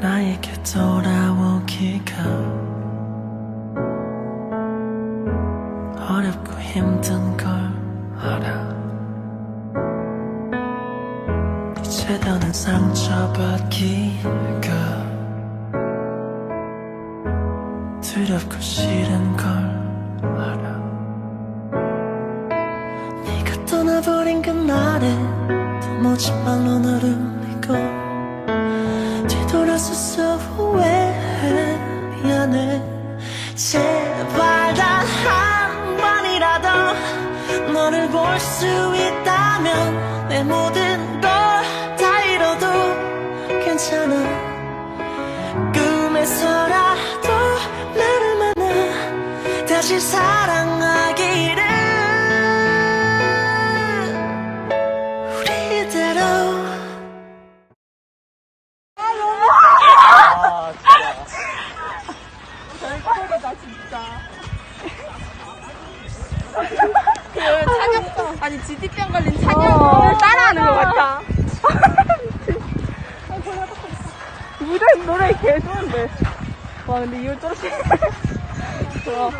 나에게 돌아오기가 어렵고 힘든 걸 알아. 이제 더는 상처받기가 두렵고 싫은 걸 알아. 네가 떠나버린 그날에 도무지 말로 너를 믿고 뒤돌아서서 후회해 미안해. 제발 단 한 번이라도 너를 볼 수 있다면 내 모든 걸 다 잃어도 괜찮아. 꿈에서라도 나를 만나 다시 사 찬영 아니 지디병 걸린 찬영을 따라하는 것 같아. 무대 노래 개 좋은데. 와 근데 이거 저렇게 좋아.